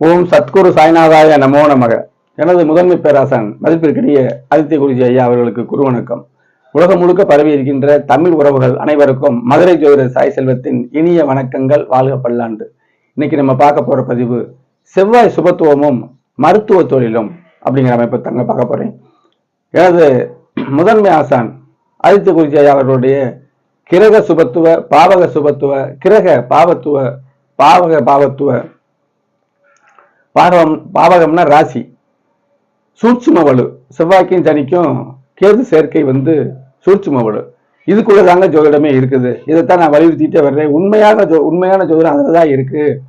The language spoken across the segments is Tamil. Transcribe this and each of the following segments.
ஓம் சத்குரு சாய்நாதாய நமோ நமக. எனது முதன்மை பேராசன் மதிப்பிற்கிடையே ஆதித்ய குருஜி ஐயா அவர்களுக்கு குரு வணக்கம். உலகம் முழுக்க பரவி இருக்கின்ற தமிழ் உறவுகள் அனைவருக்கும் மதுரை ஜோதிடர் சாய் செல்வத்தின் இனிய வணக்கங்கள் வாழ்க பல்லாண்டு. இன்னைக்கு நம்ம பார்க்க போற பதிவு செவ்வாய் சுபத்துவமும் மருத்துவ தொழிலும் அப்படிங்கிற அமைப்பை தங்க பார்க்க போறேன். எனது முதன்மை ஆசான் ஆதித்ய குருஜி ஐயா அவர்களுடைய கிரக சுபத்துவ பாவக சுபத்துவ கிரக பாவத்துவ பாவக பாவத்துவ பாவகம் பாவகம்னா ராசி. சூட்சும வலு செவ்வாய்க்கும் சனிக்கும் கேது சேர்க்கை வந்து சூட்சும வலு இதுக்குள்ள தாங்க ஜோதிடமே இருக்குது. இதைத்தான் நான் வலியுறுத்திட்டே வர்றேன். உண்மையான ஜோ உண்மையான ஜோதிடம் அதில் தான் இருக்கு.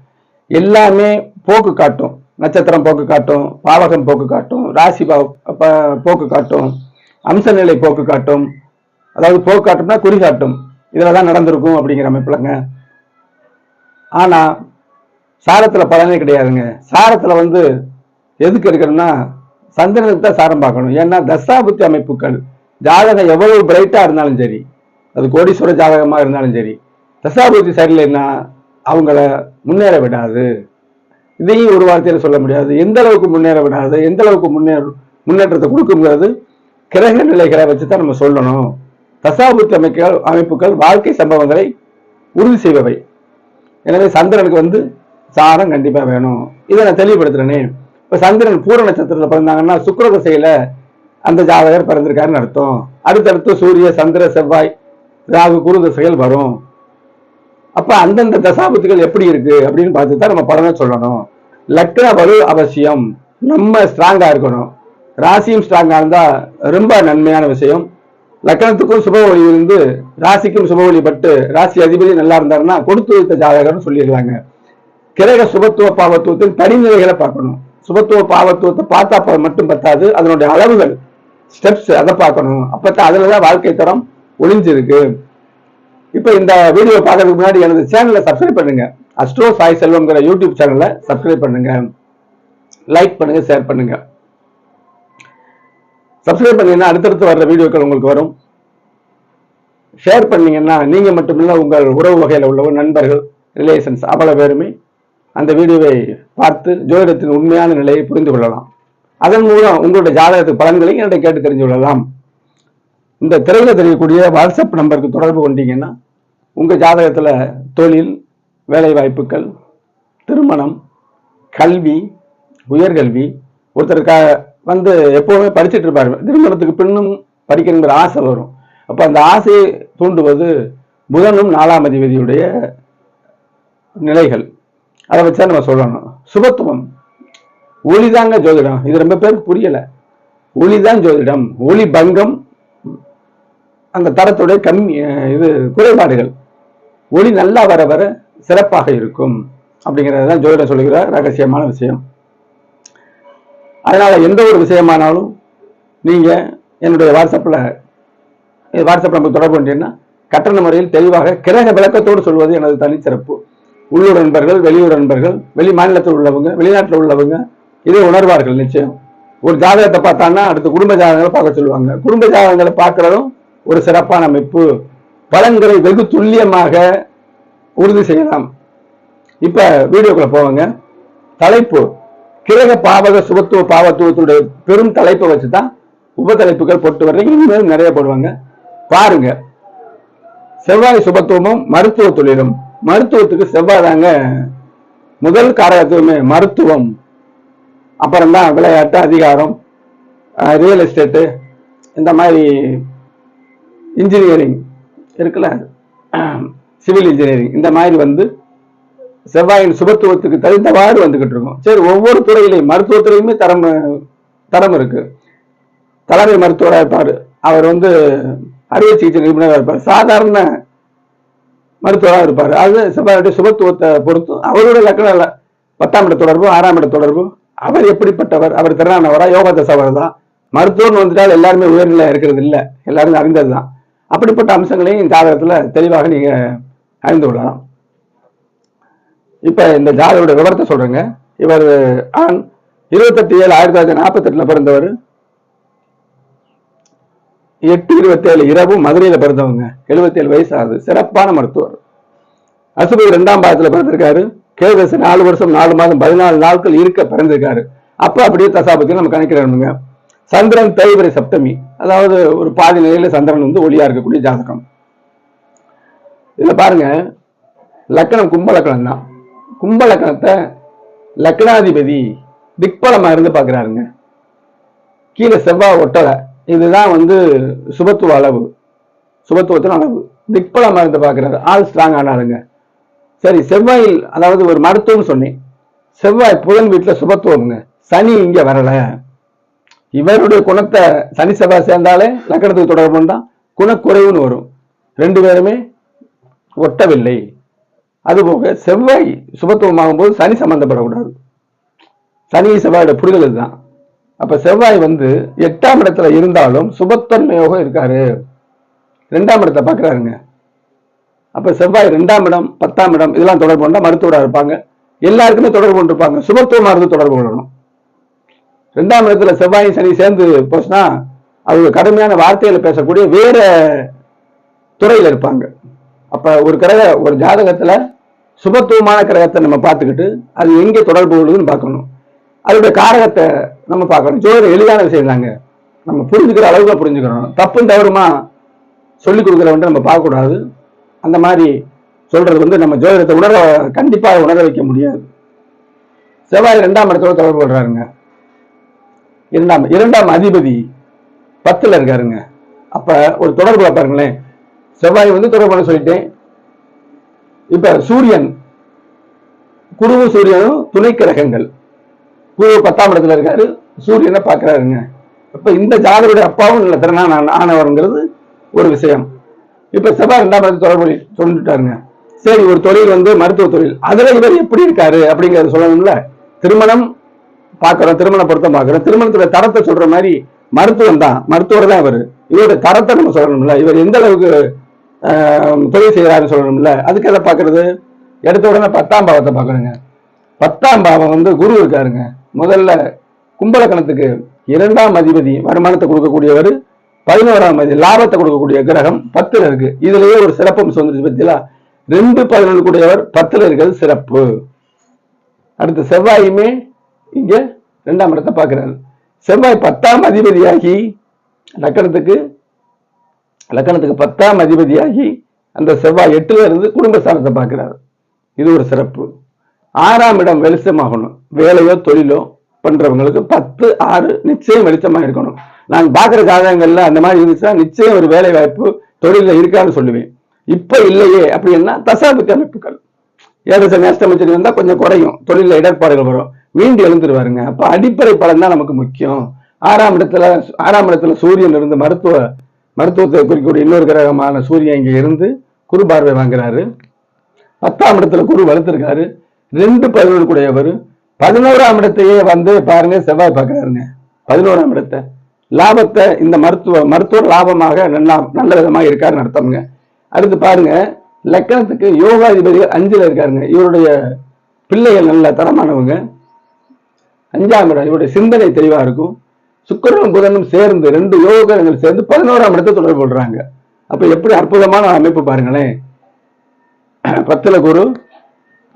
எல்லாமே போக்கு காட்டும். நட்சத்திரம் போக்கு காட்டும். பாவகம் போக்கு காட்டும். ராசி பா- போக்கு காட்டும். அம்சநிலை போக்கு காட்டும். அதாவது போக்கு காட்டும்னா குறி காட்டும் இதில் தான் நடந்திருக்கும் அப்படிங்கிற அமைப்புலங்க. ஆனால் சாரத்தில் பலனே கிடையாதுங்க. சாரத்தில் வந்து எதுக்கு எடுக்கணும்னா சந்திரனுக்கு தான் சாரம் பார்க்கணும். ஏன்னா தசாபுத்தி அமைப்புகள் ஜாதகம் எவ்வளவு பிரைட்டாக இருந்தாலும் சரி அது கோடீஸ்வர ஜாதகமாக இருந்தாலும் சரி தசாபுத்தி சரியில்லைன்னா அவங்கள முன்னேற விடாது. இதையும் ஒரு வார்த்தையில் சொல்ல முடியாது. எந்த அளவுக்கு முன்னேற விடாது எந்த அளவுக்கு முன்னேற முன்னேற்றத்தை கொடுக்குங்கிறது கிரக நிலைகளை வச்சு தான் நம்ம சொல்லணும். தசாபுத்தி அமைப்புகள் அமைப்புகள் வாழ்க்கை சம்பவங்களை உறுதி செய்பவை. எனவே சந்திரனுக்கு வந்து சாரம் கண்டிப்பா வேணும். இதை நான் தெளிவுபடுத்துறேனே. இப்ப சந்திரன் பூர நட்சத்திரத்துல பிறந்தாங்கன்னா சுக்கர திசையில அந்த ஜாதகர் பிறந்திருக்காருன்னு அர்த்தம். அடுத்தடுத்து சூரிய சந்திர செவ்வாய் ராகு குரு திசைகள் வரும். அப்ப அந்தந்த தசாபத்துகள் எப்படி இருக்கு அப்படின்னு பார்த்து தான் நம்ம பலனை சொல்லணும். லக்ன வலு அவசியம். நம்ம ஸ்ட்ராங்கா இருக்கணும். ராசியும் ஸ்ட்ராங்கா இருந்தா ரொம்ப நன்மையான விஷயம். லக்னத்துக்கும் சுப ஒளி இருந்து ராசிக்கும் சுப ஒளி பட்டு ராசி அதிபதி நல்லா இருந்தாருன்னா கொடுத்து வைத்த ஜாதகர்னு சொல்லிடுறாங்க கிரக சுபத்துவ பாவத்துவத்தின் படிநிலைகளை பார்க்கணும். சுபத்துவ பாவத்துவத்தை பார்த்தா மட்டும் பத்தாது. அதனுடைய அளவுகள் ஸ்டெப்ஸ் அதை பார்க்கணும். அப்பதான் அதுலதான் வாழ்க்கை தரம் ஒளிஞ்சிருக்கு. இப்ப இந்த வீடியோ பார்க்கறதுக்கு முன்னாடி எனது சேனலை சப்ஸ்கிரைப் பண்ணுங்க. அஸ்ட்ரோ சாய் செல்வம்ங்கிற யூடியூப் சேனலை சப்ஸ்கிரைப் பண்ணுங்க. லைக் பண்ணுங்க ஷேர் பண்ணுங்க. சப்ஸ்கிரைப் பண்ணீங்கன்னா அடுத்தடுத்து வர்ற வீடியோக்கள் உங்களுக்கு வரும். ஷேர் பண்ணீங்கன்னா நீங்க மட்டுமில்ல உங்கள் உறவு வகையில் உள்ளவங்க நண்பர்கள் ரிலேஷன்ஸ் அவ்வளவு பேருமே அந்த வீடியோவை பார்த்து ஜோதிடத்தின் உண்மையான நிலையை புரிந்து கொள்ளலாம். அதன் மூலம் உங்களுடைய ஜாதகத்து பலன்களை என்னை கேட்டு தெரிஞ்சு கொள்ளலாம். இந்த திரையில் தெரியக்கூடிய வாட்ஸ்அப் நம்பருக்கு தொடர்பு கொண்டீங்கன்னா உங்கள் ஜாதகத்தில் தொழில் வேலைவாய்ப்புகள் திருமணம் கல்வி உயர்கல்வி ஒருத்தருக்கா வந்து எப்போவுமே படிச்சுட்டு இருப்பார். திருமணத்துக்கு பின்னும் படிக்கணுங்கிற ஆசை வரும். அப்போ அந்த ஆசையை தூண்டுவது புதனும் நாலாம் அதிபதியுடைய நிலைகள். அதை வச்சா நம்ம சொல்லணும். சுபத்துவம். ஒளிதாங்க ஜோதிடம். இது ரொம்ப பேருக்கு புரியல. ஒளிதான் ஜோதிடம். ஒளி பங்கம். அந்த தரத்துடைய கம்மி இது குறைபாடுகள். ஒளி நல்லா வர வர சிறப்பாக இருக்கும். அப்படிங்கிறது தான் ஜோதிடம் சொல்லுகிற ரகசியமான விஷயம். அதனால் எந்த ஒரு விஷயமானாலும் நீங்கள் என்னுடைய வாட்ஸ்அப்பில் வாட்ஸ்அப்பில் நமக்கு தொடர்பு கொண்டீங்கன்னா கட்டண முறையில் தெளிவாக கிரக விளக்கத்தோடு சொல்வது எனது தனிச்சிறப்பு. உள்ளூர் நண்பர்கள் வெளியூர் நண்பர்கள் வெளி மாநிலத்தில் உள்ளவங்க வெளிநாட்டில் உள்ளவங்க இதை உணர்வார்கள் நிச்சயம். ஒரு ஜாதகத்தை பார்த்தான்னா அடுத்து குடும்ப ஜாதகங்களை பார்க்க சொல்லுவாங்க. குடும்ப ஜாதகங்களை பார்க்கறதும் ஒரு சிறப்பான அமைப்பு. பலன்களை வெகு துல்லியமாக உறுதி செய்யலாம். இப்ப வீடியோக்குள்ள போவாங்க. தலைப்பு கிரக பாவக சுபத்துவ பாவத்துவத்துடைய பெரும் தலைப்பை வச்சுதான் உபதலைப்புகள் போட்டு வர்றீங்க. இனிமேல் நிறைய போடுவாங்க. பாருங்க. செவ்வாய் சுபத்துவமும் மருத்துவ தொழிலும். மருத்துவத்துக்கு செவ்வாய் தாங்க முதல் காரகத்துவமே மருத்துவம். அப்புறம் தான் விளையாட்டு அதிகாரம் ரியல் எஸ்டேட்டு இந்த மாதிரி இன்ஜினியரிங் இருக்குல்ல. சிவில் இன்ஜினியரிங் இந்த மாதிரி வந்து செவ்வாயின் சுபத்துவத்துக்கு தகுந்தவாறு வந்துகிட்டு இருக்கும். சரி ஒவ்வொரு துறையிலையும் மருத்துவத்துறையுமே தரம் தரம் இருக்கு. தலைமை மருத்துவராக இருப்பார். அவர் வந்து அறுவை சிகிச்சை நிபுணராக இருப்பார். சாதாரண மருத்துவராக இருப்பார். அது செவ்வாயுடைய சுபத்துவத்தை பொறுத்தும் அவருடைய லக்கணம் பத்தாம் இட தொடர்பு ஆறாம் இட தொடர்பு அவர் எப்படிப்பட்டவர்? அவர் திறனானவரா யோகா தசவர் தான். மருத்துவம்னு வந்துட்டால் எல்லாருமே உயர்நிலை இருக்கிறது இல்லை. எல்லாருமே அறிந்தது தான். அப்படிப்பட்ட அம்சங்களையும் ஜாதகத்தில் தெளிவாக நீங்கள் அறிந்து கொள்ளலாம். இப்போ இந்த ஜாதகோட விவரத்தை சொல்கிறேங்க இவர் ஆண் இருபத்தெட்டு ஏழு ஆயிரத்தி தொள்ளாயிரத்தி நாற்பத்தெட்டில் பிறந்தவர். எட்டு இருபத்தி ஏழு இரவு மதுரையில பிறந்தவங்க. எழுபத்தி ஏழு வயசு ஆகுது சிறப்பான மருத்துவர். அசுபதி ரெண்டாம் பாகத்துல பிறந்திருக்காரு. கேதுதசை நாலு வருஷம் நாலு மாதம் பதினாலு நாட்கள் இருக்க பிறந்திருக்காரு. அப்ப அப்படியே தசாபத்தி நம்ம கணக்கிடணுங்க. சந்திரன் தைவரை சப்தமி. அதாவது ஒரு பாதி நிலையில சந்திரன் வந்து ஒளியா இருக்கக்கூடிய ஜாதகம். இதுல பாருங்க. லக்கணம் கும்ப லக்கணம் தான் கும்ப லக்கணத்தை லக்னாதிபதி திக்பலமா இருந்து பாக்குறாருங்க. கீழே செவ்வாய் ஒட்டலை. இதுதான் வந்து சுபத்துவ அளவு. சுபத்துவத்தின் அளவு. திக்பலமா இருந்து பார்க்குறாரு ஆள் ஸ்ட்ராங் ஆனாருங்க. சரி செவ்வாயில் அதாவது ஒரு மருத்துவம்னு சொன்னேன். செவ்வாய் புதன் வீட்டில் சுபத்துவம்ங்க. சனி இங்க வரல. இவருடைய குணத்தை சனி செவ்வாய் சேர்ந்தாலே லக்கணத்துக்கு தொடர்பு தான் குணக்குறைவுன்னு வரும். ரெண்டு பேருமே ஒட்டவில்லை. அதுபோக செவ்வாய் சுபத்துவமாகும் போது சனி சம்பந்தப்படக்கூடாது. சனி செவ்வாயோட புரிதல் இதுதான் அப்ப செவ்வாய் வந்து எட்டாம் இடத்துல இருந்தாலும் சுபத்தன்மையோக இருக்காரு. ரெண்டாம் இடத்தை பார்க்குறாருங்க. அப்ப செவ்வாய் ரெண்டாம் இடம் பத்தாம் இடம் இதெல்லாம் தொடர்பு கொண்டா மருத்துவராக இருப்பாங்க. எல்லாருக்குமே தொடர்பு கொண்டிருப்பாங்க. சுபத்துவமா இருந்து தொடர்பு கொள்ளணும். ரெண்டாம் இடத்துல செவ்வாய் சனி சேர்ந்து போச்சுன்னா அவங்க கடுமையான வார்த்தையில பேசக்கூடிய வேற துறையில இருப்பாங்க. அப்ப ஒரு கிரக ஒரு ஜாதகத்துல சுபத்துவமான கிரகத்தை நம்ம பார்த்துக்கிட்டு அது எங்கே தொடர்பு கொள்ளுதுன்னு பார்க்கணும். அதோட காரகத்தை நம்ம பார்க்கணும். ஜோதிடம் எளிதான விஷயம் தாங்க நம்ம புரிஞ்சுக்கிற அளவுக்கு புரிஞ்சுக்கிறோம் தப்பும் தவறுமா சொல்லி கொடுக்குறவன்ட்டு நம்ம பார்க்கக்கூடாது. அந்த மாதிரி சொல்றது வந்து நம்ம ஜோதிடத்தை உணர கண்டிப்பாக உணர வைக்க முடியாது. செவ்வாய் இரண்டாம் இடத்தோட தொடர்பு கொள்றாருங்க. இரண்டாம் இரண்டாம் அதிபதி பத்துல இருக்காருங்க. அப்ப ஒரு தொடர்பு பாருங்களேன். செவ்வாய் வந்து தொடர்பு பண்ண சொல்லிட்டேன். இப்ப சூரியன் குருவும் சூரியனும் துணை கிரகங்கள் குரு பத்தாம் இடத்துல இருக்காரு. சூரியனை பாக்குறாருங்க இப்ப இந்த ஜாதகருடைய அப்பாவும் நல்ல திறனான ஆனவருங்கிறது ஒரு விஷயம். இப்ப செவ்வாய் ரெண்டாம் இடத்துல தொடர்பு சொல்லிட்டாருங்க. சரி ஒரு தொழில் வந்து மருத்துவ தொழில். அதுல இவர் எப்படி இருக்காரு அப்படிங்கறத சொல்லணும்ல. திருமணம் பார்க்கறோம் திருமண பொருத்தம் பார்க்கறோம். திருமணத்துல தரத்தை சொல்ற மாதிரி மருத்துவம் தான். மருத்துவர் தான் இவர். இவருடைய தரத்தை நம்ம சொல்லணும்ல. இவர் எந்த அளவுக்கு தொழில் செய்யறாருன்னு சொல்லணும்ல. அதுக்கு எதை பார்க்கறது? எடுத்த உடனே பத்தாம் பாவத்தை பார்க்கணுங்க. பத்தாம் பாவம் வந்து குரு இருக்காருங்க. முதல்ல கும்பலக்கணத்துக்கு இரண்டாம் அதிபதி வருமானத்தை கொடுக்கக்கூடியவர் பதினோராம் அதிபதி லாபத்தை கொடுக்கக்கூடிய கிரகம் பத்துல இருக்கு. இதுலயே ஒரு சிறப்பு வந்துருச்சு பத்தியா? ரெண்டு பதினொன்று கூடியவர் பத்துல இருக்கிறது சிறப்பு. அடுத்த செவ்வாயுமே இங்க ரெண்டாம் இடத்தை பார்க்கிறாரு. செவ்வாய் பத்தாம் அதிபதியாகி லக்கணத்துக்கு லக்கணத்துக்கு பத்தாம் அதிபதியாகி அந்த செவ்வாய் எட்டுல இருந்து குடும்பஸ்தானத்தை பார்க்கிறாரு. இது ஒரு சிறப்பு. ஆறாம் இடம் வெளிச்சமாகணும். வேலையோ தொழிலோ பண்றவங்களுக்கு பத்து ஆறு நிச்சயம் வெளிச்சமா இருக்கணும் நாங்க பார்க்குற ஜாதகங்கள்ல அந்த மாதிரி இருந்துச்சுன்னா நிச்சயம் ஒரு வேலை வாய்ப்பு தொழில இருக்கான்னு சொல்லுவேன். இப்ப இல்லையே அப்படின்னா தசாபுத்தி அமைப்புகள். ஏதோ நேஷ்டமச்சரி வந்தா கொஞ்சம் குறையும். தொழில இடர்பாடுகள் வரும். மீண்டு எழுந்துருவாருங்க. அப்ப அடிப்படை பலன் தான் நமக்கு முக்கியம். ஆறாம் இடத்துல ஆறாம் இடத்துல சூரியன் இருந்து மருத்துவ மருத்துவத்தை குறிக்கக்கூடிய இன்னொரு கிரகமான சூரியன் இங்க இருந்து குரு பார்வை வாங்குறாரு. பத்தாம் இடத்துல குரு வளர்த்துருக்காரு. ரெண்டு பதினோரு கூடையவர் பதினோராம் இடத்தையே வந்து பாருங்க செவ்வாய் பார்க்கறாருங்க. பதினோராம் இடத்தை. லாபத்தை இந்த மருத்துவ மருத்துவர் லாபமாக நல்லா நல்ல விதமாக இருக்காருன்னு அர்த்தம்ங்க. அடுத்து பாருங்க லக்கணத்துக்கு யோகாதிபதிகள் அஞ்சுல இருக்காருங்க. இவருடைய பிள்ளைகள் நல்ல தரமானவங்க. அஞ்சாம் இடம் இவருடைய சிந்தனை தெளிவா இருக்கும். சுக்கரனும் புதனும் சேர்ந்து ரெண்டு யோகங்கள் சேர்ந்து பதினோராம் இடத்தை தொடர்பு கொள்றாங்க. அப்ப எப்படி அற்புதமான அமைப்பு பாருங்களேன். பத்துல குரு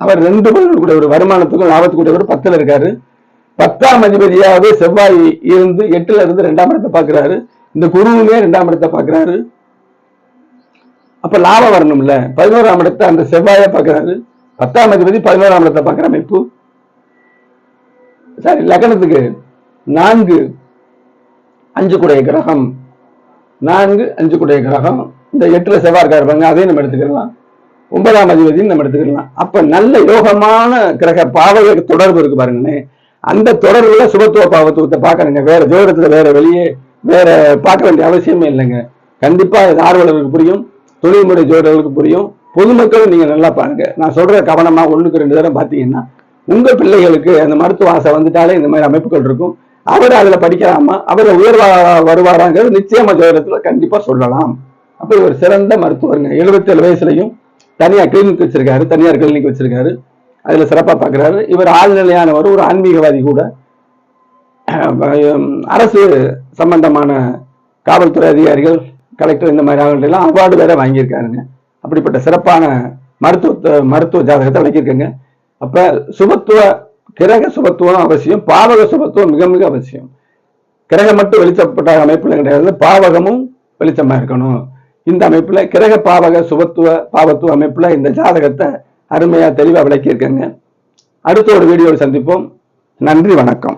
அவர் ரெண்டு பதினொன்று கூட ஒரு வருமானத்துக்கும் லாபத்துக்கு ஒரு பத்துல இருக்காரு. பத்தாம் அதிபதியாவது செவ்வாய் இருந்து எட்டுல இருந்து ரெண்டாம் இடத்தை பாக்குறாரு இந்த குருவுமே ரெண்டாம் இடத்தை பாக்குறாரு அப்ப லாபம் வரணும்ல. பதினோராம் இடத்தை அந்த செவ்வாய பாக்குறாரு பத்தாம் அதிபதி பதினோராம் இடத்தை பாக்குற அமைப்பு. சாரி லக்னத்துக்கு நான்கு அஞ்சு குடைய கிரகம். நான்கு அஞ்சு குடைய கிரகம். இந்த எட்டுல செவ்வாய் இருக்காரு பாருங்க அதையும் நம்ம எடுத்துக்கலாம். ஒன்பதாம் அதிபதினு நம்ம எடுத்துக்கலாம் அப்ப நல்ல யோகமான கிரக பாவக தொடர்பு இருக்கு பாருங்களேன் அந்த தொடர்புல சுபத்துவ பாவத்துவத்தை பாக்குறேங்க வேற ஜோதிடத்துல வேற வெளியே வேற பார்க்க வேண்டிய அவசியமே இல்லைங்க. கண்டிப்பா இது ஆர்வலர்களுக்கு புரியும். தொழில்முறை ஜோதிடர்களுக்கு புரியும். பொதுமக்களும் நீங்க நல்லா பாருங்க. நான் சொல்ற கவனமா ஒண்ணுக்கு ரெண்டு தடவை பாத்தீங்கன்னா உங்க பிள்ளைகளுக்கு அந்த மருத்துவ ஆசை வந்துட்டாலே இந்த மாதிரி அமைப்புகள் இருக்கும். அவர் அதுல படிக்கலாமா? அவர் உயர்வா வருவாராங்கிறது நிச்சயமா ஜோதிடத்துல கண்டிப்பா சொல்லலாம். அப்ப இவர் சிறந்த மருத்துவருங்க. எழுபத்தேழு வயசுலையும் தனியாக கிளினிக் வச்சிருக்காரு தனியார் கிளினிக் வச்சிருக்காரு. அதில் சிறப்பாக பார்க்கறாரு இவர் ஆழ்நிலையானவர் ஒரு ஆன்மீகவாதி கூட. அரசு சம்பந்தமான காவல்துறை அதிகாரிகள் கலெக்டர் இந்த மாதிரி அவங்கள்ட்ட அவார்டு வேற வாங்கியிருக்காருங்க. அப்படிப்பட்ட சிறப்பான மருத்துவ மருத்துவ ஜாதகத்தை விளக்கியிருக்கேங்க அப்போ சுபத்துவ கிரக சுபத்துவம் அவசியம் பாவக சுபத்துவம் மிக மிக அவசியம். கிரகம் மட்டும் வெளிச்சப்பட்ட அமைப்புல கிடையாது பாவகமும் வெளிச்சமாக இருக்கணும். இந்த அமைப்புல கிரக பாவக சுபத்துவ பாவத்துவ அமைப்புல இந்த ஜாதகத்தை அருமையா தெளிவா விளக்கியிருக்கேங்க. அடுத்த ஒரு வீடியோவில் சந்திப்போம். நன்றி வணக்கம்.